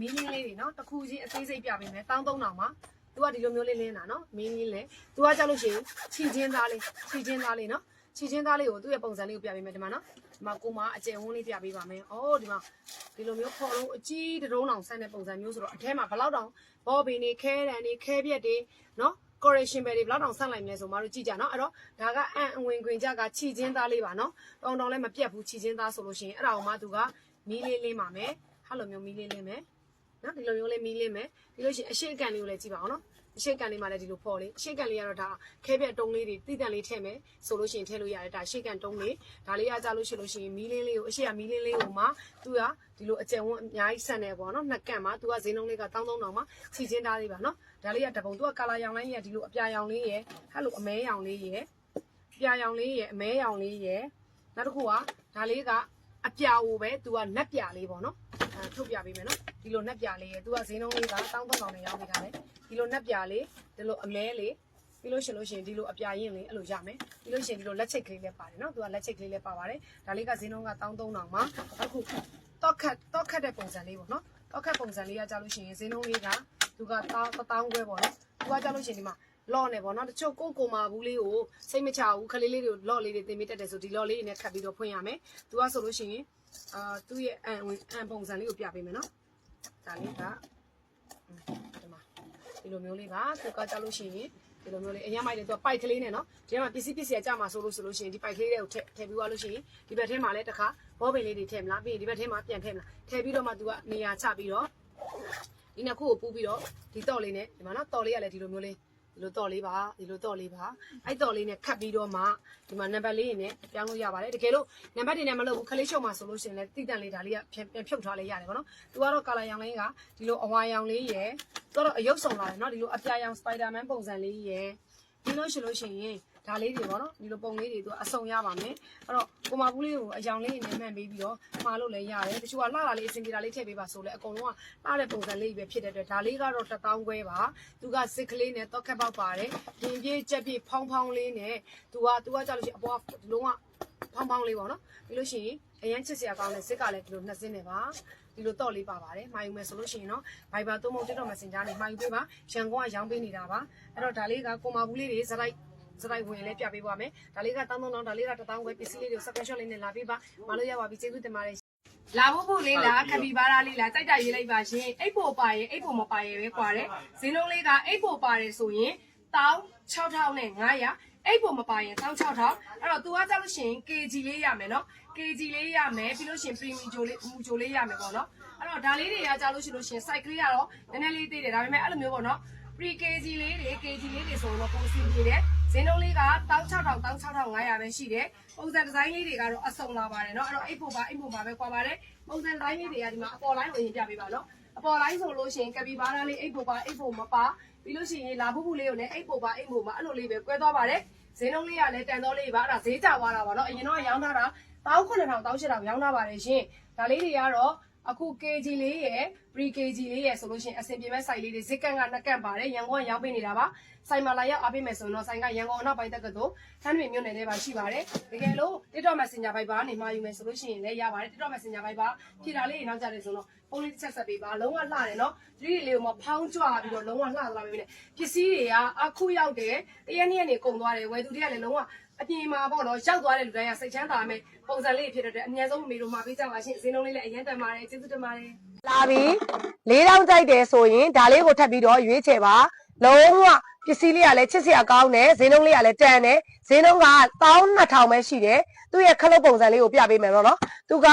မင်းလေးလေးတွေနော်တစ်ခုချင်းအသေးစိတ်ပြပေးမယ်13000မှာသူကဒီလိုမျိုးလေးလင်းတာနော်မင်းလေးလေသူကကြောက်လို့ရှိရင်ခြီချင်းသားလေးခြီချင်းသားလေးနော်ခြီချင်းသားလေးကိုသူ့ရဲ့ပုံစံလေးကိုပြပေးမယ်ဒီမှာနော်ဒီမှာကိုမအကျယ်ဝန်းလေးပြပေးပါမယ်။အော်ဒီမှာဒီလိုမျိုးခေါ်လို့အကြီးတရုံးအောင်ဆန်းတဲ့ပုံစံမျိုးဆိုတော့အထဲမှာဘလောက်တောင်ဘောဘီနေခဲတန်နေခဲပြက်တွေနော် correction ပဲတွေဘလောက်တောင်ဆန့်လိုက်မလဲဆိုမှတို့ကြည့်ကြနော်အဲ့တော့ဒါကအန်အဝင်ခွင်ကြကခြီချင်းသားလေးပါနော်တောင်းတောင်းလည်းမပြတ်ဘူးခြီချင်းသားဆိုလို့ရှိရင်အဲ့ဒါကိုမှသူကမီးလေးလေးပါမယ်ဟာလိုမျိုးမီးလေးလေးမယ် နော်ဒီလိုမျိုးလေးမီးလေးမယ်ဒီလို့ရှိရင်အရှိတ်ကန်လေးကိုလည်းကြည့်ပါအောင်နော်အရှိတ်ကန်လေးမှလည်းဒီလိုဖော်လေးအရှိတ်ကန်လေးကတော့ဒါခဲပြက်တုံးလေးတွေတိတန်လေးထည့်မယ်ဆိုလို့ရှိရင်ထည့်လို့ရတယ်ဒါအရှိတ်ကန်တုံးလေးဒါလေးအားကြလို့ရှိလို့ရှိရင်မီးလေးလေးကိုအရှိကမီးလေးလေးကိုမှသူကဒီလိုအကျယ်ဝန်းအများကြီးဆန်နေပေါ့နော်နှစ်ကန့်မှာသူကဈေးနှုန်းလေးက1300မှာခြီချင်းသားလေးပါနော်ဒါလေးကတပုံသူကကာလာရောင်လိုင်းကြီးကဒီလိုအပြာရောင်လေးရယ်ဟဲ့လိုအမဲရောင်လေးရယ်ပြာရောင်လေးရယ်အမဲရောင်လေးရယ်နောက်တစ်ခုကဒါလေးကအပြာကိုပဲသူကနက်ပြလေးပေါ့နော်အဲထုတ်ပြပေးမယ်နော် ဒီလိုနက်ပြလေးရယ်သူကဈေးနှုန်းလေးက1300နဲ့ရောင်းပေးတာလေဒီလိုနက်ပြလေးဒီလိုအမဲလေးပြီးလို့ရှိရင်လို့ရှိရင်ဒီလိုအပြာရင်လေးအဲ့လိုရမယ်ပြီးလို့ရှိရင်ဒီလိုလက်ချိတ်ကလေးလည်းပါတယ်နော်သူကလက်ချိတ်ကလေးလည်းပါပါတယ်ဒါလေးကဈေးနှုန်းက1300မှာအခုတော့ခတ်တော့ခတ်တဲ့ပုံစံလေးပေါ့နော်တော့ခတ်ပုံစံလေးကကြာလို့ရှိရင်ဈေးနှုန်းလေးကသူက1000ခွဲပေါ့နော်သူကကြာလို့ရှိရင်ဒီမှာလော့နေပေါ့နော်တချို့ကိုကိုမာဘူးလေးကိုစိတ်မချဘူးခလေးလေးတွေကိုလော့လေးတွေတင်မိတက်တယ်ဆိုဒီလော့လေးတွေနဲ့ခတ်ပြီးတော့ဖွင့်ရမယ်သူကဆိုလို့ရှိရင်အာသူ့ရဲ့အန်ဝင်အန်ပုံစံလေးကိုပြပေးမယ်နော် ဒါလေးကဒီမှာဒီလိုမျိုးလေးပါသူကကြာလို့ရှိရင်ဒီလိုမျိုးလေးအရင်မိုက်တယ်သူကပိုက်ကလေးနဲ့နော်ဒီထဲမှာပစ္စည်းပစ္စည်းကြာမှာဆိုလို့ဆိုလို့ရှိရင်ဒီပိုက်ကလေးတွေကိုထည့်ထည့်ပြီးသွားလို့ရှိရင်ဒီဘက်ထဲမှာလည်းတစ်ခါဘောပင်လေးတွေထည့်မလားပြီးရင်ဒီဘက်ထဲမှာပြန်ထည့်မလားထည့်ပြီးတော့မှသူကနေရာချပြီးတော့ဒီနှစ်ခုကိုပူးပြီးတော့ဒီတော့လေးနဲ့ဒီမှာနော်တော်လေးကလည်းဒီလိုမျိုးလေး ဒီလိုတော့လေးပါဒီလိုတော့လေးပါအဲ့တော့လေးနဲ့ခတ်ပြီးတော့မှဒီမှာနံပါတ်လေးနဲ့ပြောင်းလို့ရပါတယ်တကယ်လို့နံပါတ်တွေနဲ့မလုပ်ဘူးခလေးရှုံမှာဆိုလို့ရှိရင်လည်းတိတန့်လေးဒါလေးကပြန်ပြန်ဖြုတ်ထားလေးရတယ်ပေါ့နော်သူကတော့ကာလာရောင်လေးကဒီလိုအဝါရောင်လေးရယ်သူကတော့အယုတ်ဆောင်လာတယ်နော်ဒီလိုအပြာရောင်စပိုက်ဒါမန်ပုံစံလေးရယ်ဒီလိုရှိလို့ရှိရင် ဒါလေးတွေပေါ့နော်ဒီလိုပုံလေးတွေသူအစုံရပါမယ်အဲ့တော့ကိုမဘူးလေးကိုအယောင်လေးနဲ့မှန်ပေးပြီးတော့မှာလို့လည်းရတယ်တချို့ကလှတာလေးအစင်ပြေတာလေးထည့်ပေးပါဆိုလဲအကုန်လုံးကလှတဲ့ပုံစံလေးပဲဖြစ်တဲ့အတွက်ဒါလေးကတော့1000ခွဲပါသူကစစ်ကလေးနဲ့တော့ခက်ပေါက်ပါတယ်ပြင်ပြေးကြက်ပြေးဖောင်းဖောင်းလေးနဲ့သူကသူကကြောက်လို့ရှိရင်အပေါ်ကဒီလုံးကဖောင်းဖောင်းလေးပေါ့နော်ပြီးလို့ရှိရင်အရန်ချစ်စရာကောင်းတဲ့စစ်ကလည်းဒီလိုနှစ်စင်းနေပါဒီလိုတော့လေးပါပါတယ်မှာယူမယ်ဆိုလို့ရှိရင်တော့ Viber သုံးပုံ TikTok Messenger နဲ့မှာယူပေးပါရန်ကုန်ကရောင်းပေးနေတာပါအဲ့တော့ဒါလေးကကိုမာဘူးလေးတွေစလိုက် စလိုက်ဝင်လည်းပြပေးပါမယ်ဒါလေးကတောင်းတောင်းတောင်းဒါလေးက1000ခွဲပစ္စည်းလေးတွေကို screenshot လေးနဲ့လာပေးပါမလို့ရပါပြီကျေးဇူးတင်ပါတယ်လာဖို့ဖို့လေးလားခပီပါလားလေးလားတိုက်တိုက်ရေးလိုက်ပါရှင်အိတ်ဖို့ပါရင်အိတ်ဖို့မပါရင်ပဲကွာတယ်ဈေးလုံးလေးကအိတ်ဖို့ပါတယ်ဆိုရင်16000နဲ့900အိတ်ဖို့မပါရင်16000အဲ့တော့ तू ကကြောက်လို့ရှိရင် kg လေးရမယ်နော် kg လေးရမယ်ပြီးလို့ရှိရင် premium ဂျိုလေးမူဂျိုလေးရမယ်ပေါ့နော်အဲ့တော့ဒါလေးတွေကကြောက်လို့ရှိလို့ရှိရင် site ကလေးကတော့နည်းနည်းလေးသေးတယ်ဒါပေမဲ့အဲ့လိုမျိုးပေါ့နော် pre kg လေးတွေ kg လေးတွေဆိုတော့ပုံစံပြည့်တယ် ဈေးနှုန်းလေးက16000 16500ပဲရှိတယ်ပုံစံဒီဇိုင်းလေးတွေကတော့အစုံလာပါတယ်เนาะအဲ့တော့အိတ်ဖို့ပါအိတ်ဖို့ပါပဲကွာပါတယ်ပုံစံဒီဇိုင်းလေးတွေကဒီမှာအပေါ်လိုင်းကိုရင်ပြပေးပါเนาะအပေါ်လိုင်းဆိုလို့ရှိရင်ကပီဘားလေးအိတ်ဖို့ပါအိတ်ဖို့မပါပြီးလို့ရှိရင်လာဖို့ဖို့လေးကိုလည်းအိတ်ဖို့ပါအိတ်ဖို့မအဲ့လိုလေးပဲကွဲသွားပါတယ်ဈေးနှုန်းလေးကလည်းတန်တော်လေးပါအဲ့ဒါဈေးကျသွားတာပါเนาะအရင်တော့ရောင်းထားတာ19000 18000ရောင်းထားပါတယ်ရှင်ဒါလေးတွေကတော့ အခု kg လေးရယ် pre kg လေးရယ်ဆိုလို့ရှိရင်အဆင်ပြေမဲ့ site လေးတွေဇစ်ကန်ကနှစ်ကန်ပါတယ်ရန်ကုန်ကရောင်းပေးနေတာပါဆိုင်မှာလာရောက်အားပေးမယ်ဆိုရင်တော့ဆိုင်ကရန်ကုန်အနောက်ပိုင်းတက္ကသိုလ်ထန်းတွင်မြို့နယ်ထဲမှာရှိပါတယ်တကယ်လို့ TikTok Messenger Viber ကနေမှာယူမယ်ဆိုလို့ရှိရင်လည်းရပါတယ် TikTok Messenger Viber ဖြည့်တာလေးတွေနောက်ကြတယ်ဆိုတော့ပုံလေးတစ်ချက်ဆက်ပေးပါလုံးဝလှတယ်နော်ဒီလေးလေးကိုမဖောင်းကြွပြီးတော့လုံးဝလှသလားပဲနဲ့ပစ္စည်းတွေကအခုရောက်တယ်တရက်နေ့ကနေကုန်သွားတယ်ဝယ်သူတွေကလည်းလုံးဝ အပြင်မှာပေါ့နော်ရောက်သွားတဲ့လူတိုင်းကစိတ်ချမ်းသာမယ်ပုံစံလေးဖြစ်တဲ့အတွက်အများဆုံးမေတို့မှာပေးကြပါရှင်ဈေးနှုန်းလေးလည်းအရင်တန်ပါတယ်ကျေးဇူးတင်ပါတယ်လာပြီ၄တောင်းကြိုက်တယ်ဆိုရင်ဒါလေးကိုထပ်ပြီးတော့ရွေးချယ်ပါလုံးဝပစ္စည်းလေးကလည်းချစ်စရာကောင်းတယ်ဈေးနှုန်းလေးကလည်းတန်တယ်ဈေးနှုန်းက12000ပဲရှိတယ်သူ့ရဲ့ခလုတ်ပုံစံလေးကိုပြပေးမယ်နော်နော်သူက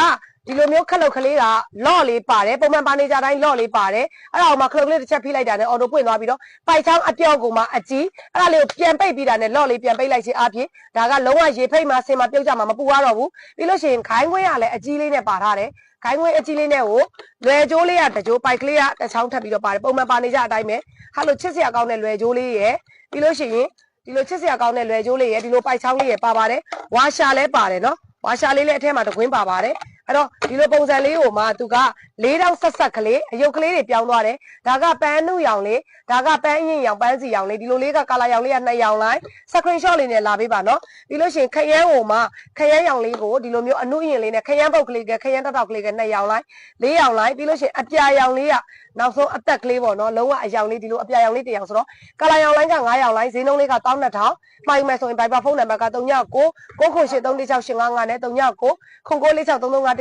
ဒီလိုမျိုးခလုတ်ကလေးကလော့လေးပါတယ်ပုံမှန်ပါနေကြတိုင်းလော့လေးပါတယ်အဲ့ဒါကိုမှခလုတ်ကလေးတစ်ချက်ဖိလိုက်တာနဲ့အော်တိုပွင့်သွားပြီးတော့ပိုက်ချောင်းအပြောက်ကိုမှအကြီးအဲ့ဒါလေးကိုပြန်ပိတ်ပြီးတာနဲ့လော့လေးပြန်ပိတ်လိုက်ခြင်းအပြင်ဒါကလုံးဝရေဖိတ်မှဆင်မှပြုတ်ကြမှာမပူရတော့ဘူးပြီးလို့ရှိရင်ခိုင်းခွင်းကလည်းအကြီးလေးနဲ့ပါထားတယ်ခိုင်းခွင်းအကြီးလေးနဲ့ကိုလွယ်ကျိုးလေးကတကြိုးပိုက်ကလေးကတစ်ချောင်းထပ်ပြီးတော့ပါတယ်ပုံမှန်ပါနေကြအတိုင်းပဲဟာလိုချစ်စရာကောင်းတဲ့လွယ်ကျိုးလေးရယ်ပြီးလို့ရှိရင်ဒီလိုချစ်စရာကောင်းတဲ့လွယ်ကျိုးလေးရယ်ဒီလိုပိုက်ချောင်းလေးရယ်ပါပါတယ်ဝါရှာလည်းပါတယ်နော်ဝါရှာလေးလည်းအထက်မှာတကွင်းပါပါတယ် အဲ့တော့ဒီလိုပုံစံလေးကိုမှသူက၄တောင်ဆက်ဆက်ကလေးအယုတ်ကလေးတွေပြောင်းသွားတယ်ဒါကပန်းနုရောင်လေးဒါကပန်းအရင်ရောင်ပန်းစီရောင်လေးဒီလိုလေးကကာလာရောင်လေးကနှစ်ရောင်လိုက် screenshot လေးနဲ့လာပေးပါနော်ပြီးလို့ရှိရင်ခရမ်းကိုမှခရမ်းရောင်လေးကိုဒီလိုမျိုးအနုအရင်လေးနဲ့ခရမ်းပုတ်ကလေးကခရမ်းတောက်တောက်ကလေးကနှစ်ရောင်လိုက်လေးရောင်လိုက်ပြီးလို့ရှိရင်အပြာရောင်လေးကနောက်ဆုံးအသက်ကလေးပေါ့နော်လုံးဝအရောင်လေးဒီလိုအပြာရောင်လေးတစ်ရောင်ဆိုတော့ကာလာရောင်လိုင်းက9ရောင်လိုင်းဈေးနှုန်းလေးက12000မှိုင်မယ်ဆိုရင် Viber ဖုန်းနံပါတ်က39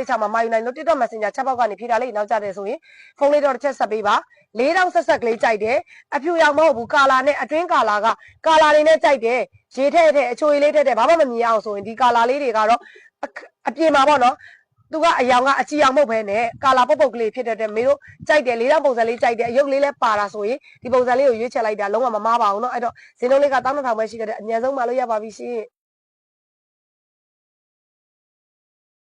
9983655နဲ့39 9963356မှာမာယူနိုင်လို့ TikTok Messenger ချက်ပေါက်ကနေဖြေတာလေးနောက်ကြတယ်ဆိုရင်ဖုန်းလေးတော့တစ်ချက်ဆက်ပေးပါ၄တောင်ဆက်ဆက်ကလေးကြိုက်တယ်အဖြူရောင်မဟုတ်ဘူးကာလာနဲ့အတွင်းကာလာကကာလာတွေနဲ့ကြိုက်တယ်ရေထည့်ထည့်အချိုရည်လေးထည့်ထည့်ဘာမှမမြင်အောင်ဆိုရင်ဒီကာလာလေးတွေကတော့အခအပြင်မှာပေါ့နော်သူကအယောင်ကအကြည်အောင်မဟုတ်ဘဲနဲ့ကာလာပုတ်ပုတ်ကလေးဖြစ်တဲ့အတွက်မေတို့ကြိုက်တယ်လေးတောင်ပုံစံလေးကြိုက်တယ်အယုတ်လေးလည်းပါတာဆိုရင်ဒီပုံစံလေးကိုရွေးချယ်လိုက်တာလုံးဝမမားပါဘူးเนาะအဲ့တော့ဈေးနှုန်းလေးက12000ပဲရှိတဲ့အမြန်ဆုံးမှလို့ရပါပြီရှင်